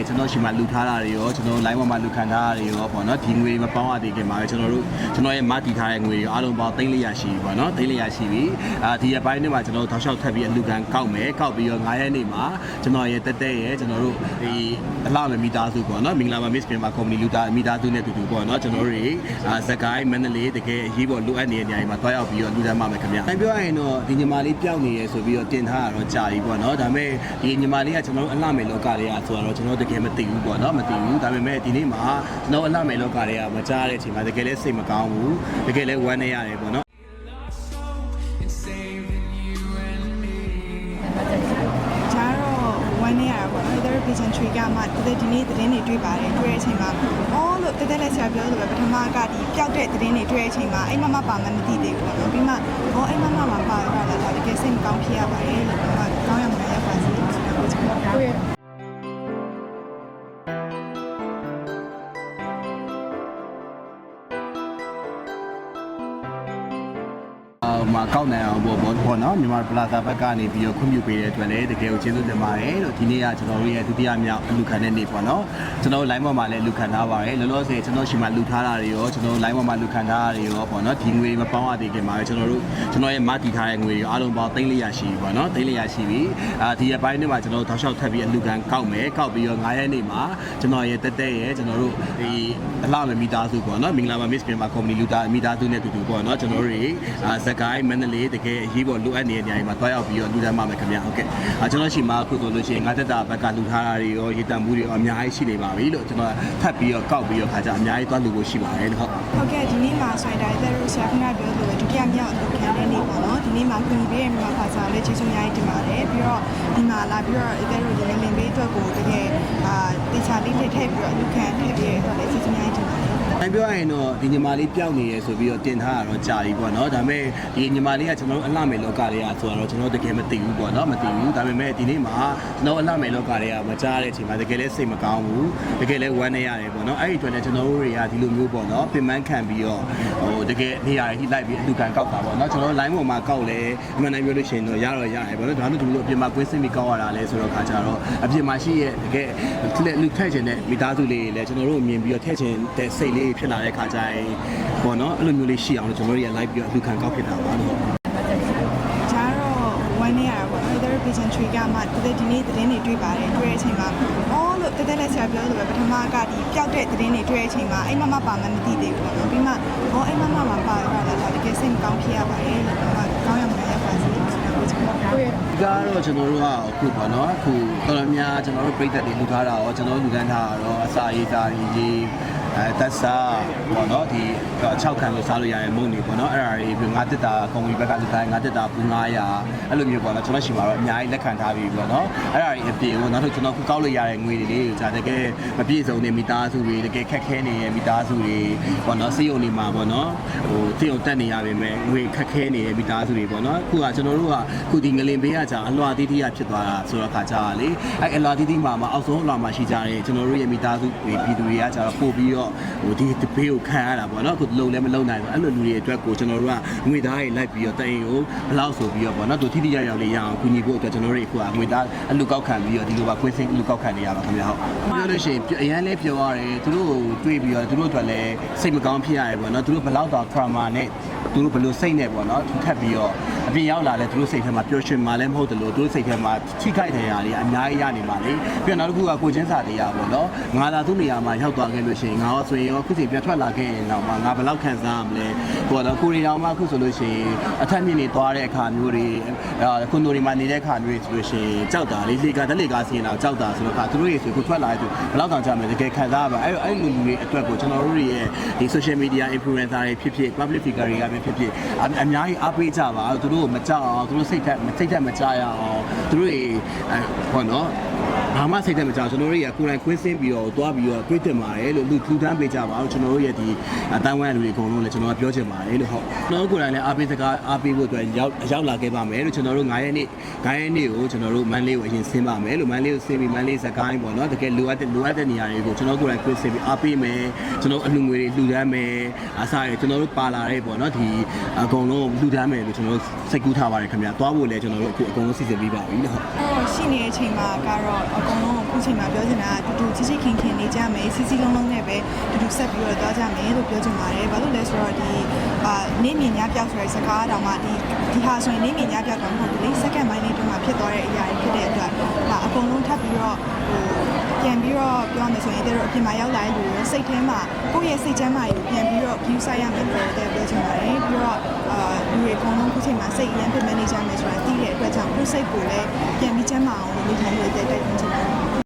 ယ်ကျွန်တော်ရှိမှလူထားတာတွေရောကျွန်တော် line ပေါ်မှာလူခံထားတာတွေရောပေါ့နော်ဒီငွေမပေါင်းရသေးခင်မှာပဲကျွန်တော်တို့ကျွန်တော်ရဲ့မတည်ထားတဲ့ငွေတွေအားလုံးပေါင်း300ရှိပြီပေါ့နော်300ရှိပြီအာဒီရက်ပိုင်းတွေမှာကျွန်တော်တို့တောက်လျှောက်ထပ်ပြီးအလူခံကောက်မယ်ကောက်ပြီးတော့9ရက်နေ့မှာကျွန်တော်ရဲ့တက်တက်ရဲ့ကျွန်တော်တို့ဒီအလှမယ်မိသားစုပေါ့နော်မင်္ဂလာပါ Miss Pima Company လူသားမိသားစုနဲ့တူတူပေါ့နော်ကျွန်တော်တို့တွေအာဇကိုင်းမန္တလေးတကယ်အရေးပေါ်လိုအပ်နေတဲ့နေရာတွေမှာတွားရောက်ပြီးတော့လူတန်းမှာမယ်ခင်ဗျာ။ပြောရရင်တော့ဒီညီမလေးပျောက်နေရဆိုပြီးတော့တင်ထားတာတော့ကြာပြီပေါ့နော်ဒါပေမဲ့ဒီညီမလေးကကျွန်တော်တို့အလှမယ်လောကတွေကဆိုတော့ကျွန်တော်တို့တကယ်မသိဘူးပေါ့နော်မသိဘူးဒါပေမဲ့ဒီနေ့မှာကျွန်တော်အလှမယ်လောကတွေကမကြားတဲ့အချိန်မှာတကယ်လဲစိတ်မကောင်းဘူးတကယ်လဲဝမ်းနေရတယ်ပေါ့နော်ကျတော့ဝမ်းနေရတာပေါ့နော် therapy tree ကမှတကယ်ဒီနေ့သတင်းတွေတွေ့ပါတယ်တွေ့တဲ့အချိန်မှာအော်လို့တကယ်လည်းဆရာပြောလို့ပဲပထမကဒီပျောက်တဲ့သတင်းတွေတွေ့တဲ့အချိန်မှာအိမ်မမပါမှမသိသေးဘူးပေါ့နော်ပြီးမှအော်အိမ်မမမှာပါရတာလားတကယ်စိတ်မကောင်းဖြစ်ရပါတယ်လို့ပြောတာကောင်းရမှာရပါစေလို့ပြောချင်ပါတယ် မှာကောက်နိုင်အောင်ပေါ့ပေါ့ပေါ့နော်မြန်မာပလာဇာဘက်ကနေပြီးတော့ခွင့်ပြုပေးတဲ့အတွက်လည်းတကယ်ကိုကျေးဇူးတင်ပါတယ်လို့ဒီနေ့ကကျွန်တော်တို့ရဲ့ဒုတိယမြောက်အလူခံတဲ့နေ့ပေါ့နော်ကျွန်တော်တို့ line ပေါ်မှာလည်းလူခံထားပါတယ်လောလောဆယ်ကျွန်တော်ရှိမှလူထားတာတွေရောကျွန်တော်တို့ line ပေါ်မှာလူခံထားတာတွေရောပေါ့နော်ဒီငွေမပေါင်းရသေးခင်မှာပဲကျွန်တော်တို့ကျွန်တော်ရဲ့မတည်ထားတဲ့ငွေတွေအားလုံးပေါင်း300ရှိပြီပေါ့နော်300ရှိပြီအာဒီရက်ပိုင်းတွေမှာကျွန်တော်တို့တောက်လျှောက်ထပ်ပြီးအလူခံကောက်မယ်ကောက်ပြီးတော့9ရက်နေ့မှာကျွန်တော်ရဲ့တက်တက်ရဲ့ကျွန်တော်တို့ဒီအလှမယ်မိသားစုပေါ့နော်မင်္ဂလာပါ Miss Pima Company လူသားမိသားစုနဲ့တူတူပေါ့နော်ကျွန်တော်တို့တွေအာဇကိုင်းမန္တလေးတကယ်အရေးပေါ်လိုအပ်နေတဲ့နေရာတွေမှာတွားရောက်ပြီးတော့လူတန်းမှာမယ်ခင်ဗျာဟုတ်ကဲ့အာကျွန်တော်ရှိမှအခုဆိုလို့ရှိရင်ငါတက်တာဘက်ကလူထားတာတွေရောရေတံမှုတွေရောအများကြီးရှိနေပါပြီလို့ကျွန်တော်ဖတ်ပြီးတော့ကောက်ပြီးတော့ခါကြအများကြီးတွားလူဖို့ရှိပါတယ်လို့ဟုတ်ဟုတ်ကဲ့ဒီနေ့မှာဆိုရင်ဒါ therapy ဆရာကပြောလို့ဒုတိယမြောက်အလုပ်ခံတဲ့နေ့ပေါ့နော်ဒီနေ့မှာခွင့်ပြုပေးရမှာပါစားလဲကျေးဇူးအများကြီးတင်ပါတယ်ပြီးတော့ဒီမှာလာပြီးတော့ therapy ဒီလင်ပေးအတွက်ကိုတကယ်အာတေချာလေးထည့်ပြီးတော့အလုပ်ခံထည့်ပြီးတော့လည်းကျေးဇူးအများကြီးတင်ပါတယ်။ အဲပြောရရင်တော့ဒီညီမလေးပျောက်နေရဆိုပြီးတော့တင်ထားတာတော့ကြာပြီပေါ့နော်။ဒါပေမဲ့ဒီညီမလေးကကျွန်တော်တို့အလှမယ်လောကတွေကဆိုတော့ကျွန်တော်တို့တကယ်မသိဘူးပေါ့နော်မသိဘူး။ဒါပေမဲ့ဒီနေ့မှာကျွန်တော်အလှမယ်လောကတွေကမကြားတဲ့အချိန်မှာတကယ်လဲစိတ်မကောင်းဘူး။တကယ်လဲဝမ်းနေရတယ်ပေါ့နော်။အဲ့ဒီအတွက်လည်းကျွန်တော်တို့တွေကဒီလိုမျိုးပေါ့နော်ပြင်ပန်းခံပြီးတော့ဟိုတကယ်နေရာတွေထိလိုက်ပြီးအလူခံကောက်တာပေါ့နော်။ကျွန်တော်တို့ line ပေါ်မှာကောက်လဲအမှန်တမ်းပြောလို့ရှိရင်တော့ရတော့ရတယ်ပေါ့နော်။ဒါလို့ဒီလိုအပြင်မှာကွင်းစင်းပြီးကောက်ရတာလဲဆိုတော့ခါကြတော့အပြင်မှာရှိရဲ့တကယ်လူထည့်ချင်တဲ့မိသားစုလေးတွေလည်းကျွန်တော်တို့မြင်ပြီးတော့ထည့်ချင်တဲ့စိတ်လေးဖြစ်လာတဲ့ခါကျရင်ပေါ့နော်အဲ့လိုမျိုးလေးရှိအောင်လို့ကျွန်တော်တို့ရ live ပြီးတော့လူခံကောက်ဖြစ်တာပါလို့ကျတော့ဝမ်းနေရတာပေါ့နော် therapy tree ကမှတကယ်ဒီနေ့သတင်းတွေတွေ့ပါတယ်တွေ့တဲ့အချိန်မှာအော်လို့တကယ်လည်းဆရာပြောလို့ပဲပထမကဒီပျောက်တဲ့သတင်းတွေတွေ့တဲ့အချိန်မှာအိမ်မမပါမှမသိသေးဘူးပေါ့နော်ပြီးမှအော်အိမ်မမမှာပါရတာလားတကယ်စိတ်မကောင်းဖြစ်ရပါတယ်လို့ပြောတာကောင်းရမှာရပါစေလို့ပြောချင်ပါတယ်ကိုယ့်ရဲ့ဒီကတော့ကျွန်တော်တို့ကအခုပေါ့နော်အခုတော်တော်များကျွန်တော်တို့ပြည်သက်တွေလူထားတာရောကျွန်တော်တို့လူတန်းထားတာရောအစာရေးစားရေးရေး အဲတက်စာပေါ့နော်ဒီ6ခံလို့စားလို့ရရင်မုန်နေပေါ့နော်အဲ့ဒါတွေပြီးငါတက်တာကုမ္ပဏီဘက်ကလူတိုင်းငါတက်တာဘူး900အဲ့လိုမျိုးပေါ့နော်ကျွန်တော်ရှိမှာတော့အများကြီးလက်ခံထားပြီးပေါ့နော်အဲ့ဒါတွေအပြင်ပေါ့နောက်ထပ်ကျွန်တော်ခုကောက်လို့ရတဲ့ငွေတွေလေးတွေဒါတကယ်မပြည့်စုံတဲ့မိသားစုတွေတကယ်ခက်ခဲနေတဲ့မိသားစုတွေပေါ့နော်စေယုံနေမှာပေါ့နော်ဟိုတေယုံတက်နေရပါမယ်ငွေခက်ခဲနေတဲ့မိသားစုတွေပေါ့နော်အခုကကျွန်တော်တို့ကခုဒီငလင်ဘေးကကြာအလွာတီးတီးရဖြစ်သွားတာဆိုတော့ခါကြာလေအဲ့အလွာတီးတီးမှာမှာအောက်ဆုံးအလွာမှာရှိကြတဲ့ကျွန်တော်တို့ရဲ့မိသားစုတွေပြည်သူတွေကကြာတော့ပို့ပြီးတော့ဟိုဒီတဘေးကိုခံရတာပေါ့နော်အခုလုံလည်းမလုံနိုင်ဘူးအဲ့လိုလူတွေအတွက်ကိုကျွန်တော်တို့ကငွေသားတွေလိုက်ပြီးတော့တအိမ်ကိုဘလောက်ဆိုပြီးတော့ပေါ့နော်သူထိထိရောက်ရောက်လေးရအောင်ကူညီဖို့အတွက်ကျွန်တော်တို့အခုကငွေသားအလူကောက်ခံပြီးတော့ဒီလိုပါကွင်းစင်းအလူကောက်ခံနေရပါခင်ဗျာဟုတ်ပြောလို့ရှိရင်အရန်လေးပြောရတယ်သူတို့ကိုတွေးပြီးတော့သူတို့အတွက်လည်းစိတ်မကောင်းဖြစ်ရတယ်ပေါ့နော်သူတို့ဘလောက်တော့ trauma နဲ့ သူတို့ဘယ်လိုစိတ်နဲ့ပေါ့နော်ထပ်ပြီးတော့အပြင်ရောက်လာလဲသူတို့စိတ်ထဲမှာပျော်ရွှင်မှလည်းမဟုတ်တယ်လို့သူတို့စိတ်ထဲမှာထိခိုက်တဲ့နေရာတွေအများကြီးရနေပါလေပြီးတော့နောက်တစ်ခုကကိုချင်းစာတရားပေါ့နော်ငါသာသူ့နေရာမှာရောက်သွားခဲ့လို့ရှိရင်ငါရောဆိုရင်ရောခုစီပြန်ထွက်လာခဲ့ရင်တော့မှငါဘယ်လောက်ခံစားရမလဲဟိုတော့ကိုရီတောင်မှအခုဆိုလို့ရှိရင်အထက်မြင့်နေသွားတဲ့အခါမျိုးတွေအဲကွန်ဒိုတွေမှာနေတဲ့အခါမျိုးတွေဆိုလို့ရှိရင်ကြောက်တာလေလေကတက်လေကစီရင်တော့ကြောက်တာဆိုတော့ခါသူတို့ရေဆိုကိုထွက်လာတဲ့သူဘယ်လောက်တောင်ကြမယ်တကယ်ခံစားရပါအဲ့အဲ့လူလူတွေအတွက်ကိုကျွန်တော်တို့ရဲ့ဒီ social media influencer တွေဖြစ်ဖြစ် public figure တွေကပဲဖြစ်ဖြစ်အအများကြီးအားပေးကြပါသူတို့ကိုမကြောက်အောင်သူတို့စိတ်ထက်စိတ်ထက်မကြရအောင်သူတို့ရေအဲဟောနော် ဘာမှစိတ်သက်မကြောက်ကျွန်တော်တို့ရကိုယ်တိုင်ကွင်းစင်းပြီးတော့တွားပြီးတော့တွေးတင်ပါတယ်လို့လူထူထမ်းပေးကြပါအောင်ကျွန်တော်တို့ရဲ့ဒီအတန်းဝိုင်းလူတွေအကုန်လုံးလည်းကျွန်တော်ကပြောချင်ပါတယ်လို့ဟုတ်ကျွန်တော်တို့ကိုယ်တိုင်လည်းအားပေးစကားအားပေးဖို့အတွက်ရောက်ရောက်လာခဲ့ပါမယ်လို့ကျွန်တော်တို့9ရက်နေ့9ရက်နေ့ကိုကျွန်တော်တို့မန်လေးကိုအရင်ဆင်းပါမယ်လို့မန်လေးကိုဆင်းပြီးမန်လေးစကိုင်းပေါ့နော်တကယ်လိုအပ်တဲ့လိုအပ်တဲ့နေရာတွေကိုကျွန်တော်ကိုယ်တိုင်ကွင်းစင်းပြီးအားပေးမယ်ကျွန်တော်အလှငွေတွေလှူဒန်းမယ်အစားရကျွန်တော်တို့ပါလာတဲ့ပေါ့နော်ဒီအကုန်လုံးလှူဒန်းမယ်လို့ကျွန်တော်တို့စိတ်ကူးထားပါတယ်ခင်ဗျာတွားဖို့လည်းကျွန်တော်တို့အခုအကုန်လုံးစီစဉ်ပြီးပါပြီလို့ဟုတ်ဟိုရှိနေတဲ့အချိန်မှာကတော့တော့အကုန်လုံးအခုချိန်မှာပြောချင်တာကတူတူချစ်ချစ်ခင်ခင်နေကြမယ်စီစီလုံးလုံးနဲ့ပဲတူတူဆက်ပြီးတော့သွားကြမယ်လို့ပြောချင်ပါတယ်ဘာလို့လဲဆိုတော့ဒီအာနေမြင်များပြောက်ဆိုတဲ့စကားတောင်မှဒီဒီဟာဆိုရင်နေမြင်များပြောက်တော့မဟုတ်ဘူးလေ second mind လေးတုန်းကဖြစ်သွားတဲ့အရာတွေဖြစ်တဲ့အတွက်ဒါအကုန်လုံးထပ်ပြီးတော့ဟိုပြန်ပြီးတော့ပြောမယ်ဆိုရင်တို့အပြင်မှာရောက်လာတဲ့လူတွေစိတ်ထဲမှာကိုယ့်ရဲ့စိတ်ချမ်းသာကိုပြန်ပြီးတော့ view ဆိုင်ရမယ်လို့လည်းပြောချင်ပါတယ်ပြီးတော့အာလူတွေအကုန်လုံးအ ခုချိန်မှာစိတ်အရင်ပြင် manage ရမယ်ဆိုတာသိတဲ့အတွက်ကြောင့်ကိုယ်စိတ်ကိုလည်းပြန်ပြီးချမ်းသာအောင်လုပ်နိုင်လို့တိုက်တွန်းချင်ပါတယ်